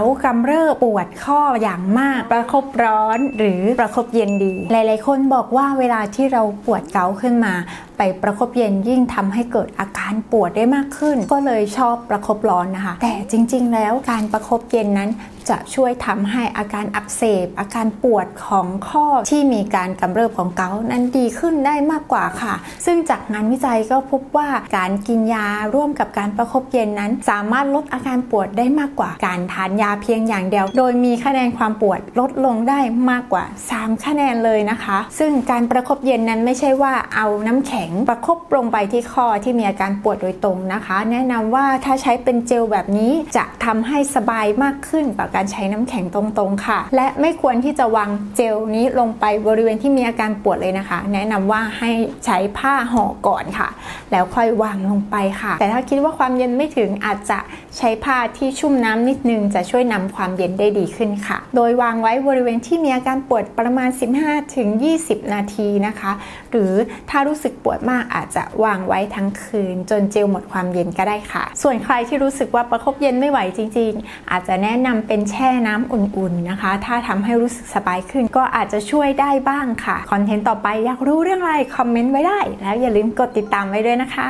ากำเริบปวดข้ออย่างมาก ประคบร้อนหรือประคบเย็นดี หลาย ๆ คนบอกว่าเวลาที่เราปวดเกาขึ้นมา ไปประคบเย็นยิ่งทำให้เกิดอาการปวดได้มากขึ้น ก็เลยชอบประคบร้อนนะคะ แต่จริง ๆ แล้วการประคบเย็นนั้น จะช่วยทำให้อาการอักเสบ อาการปวดของข้อที่มีการกำเริบของเกาต์นั้นดีขึ้นได้มากกว่าค่ะ ซึ่งจากงานวิจัยก็พบว่าการกินยาร่วมกับการประคบเย็นนั้น สามารถลดอาการปวดได้มากกว่าการทานยาเพียงอย่างเดียว โดยมีคะแนนความปวดลดลงได้มากกว่า 3 คะแนนเลยนะคะ ซึ่งการประคบเย็นนั้นไม่ใช่ว่าเอาน้ำแข็งประคบลงไปที่ข้อที่มีอาการปวดโดยตรงนะคะ แนะนำว่าถ้าใช้เป็นเจลแบบนี้จะทำให้สบายมากขึ้นกว่าการใช้น้ำแข็งตรงๆค่ะ และไม่ควรที่จะวางเจลนี้ลงไปบริเวณที่มีอาการปวดเลยนะคะ แนะนำว่าให้ใช้ผ้าห่อก่อนค่ะ แล้วค่อยวางลงไปค่ะ แต่ถ้าคิดว่าความเย็นไม่ถึงอาจจะใช้ผ้าที่ชุ่มน้ำนิดนึง จะช่วยนำความเย็นได้ดีขึ้นค่ะ โดยวางไว้บริเวณที่มีอาการปวดประมาณ 15-20 นาทีนะคะ หรือถ้ารู้สึกปวดมากอาจจะวางไว้ทั้งคืน จนเจลหมดความเย็นก็ได้ค่ะ ส่วนใครที่รู้สึกว่าประคบเย็นไม่ไหวจริง ๆ อาจจะแนะนำเป็นแช่น้ำอุ่นๆนะคะ ถ้าทำให้รู้สึกสบายขึ้นก็อาจจะช่วยได้บ้างค่ะ คอนเทนต์ต่อไปอยากรู้เรื่องอะไร คอมเมนต์ไว้ได้ แล้วอย่าลืมกดติดตามไว้ด้วยนะคะ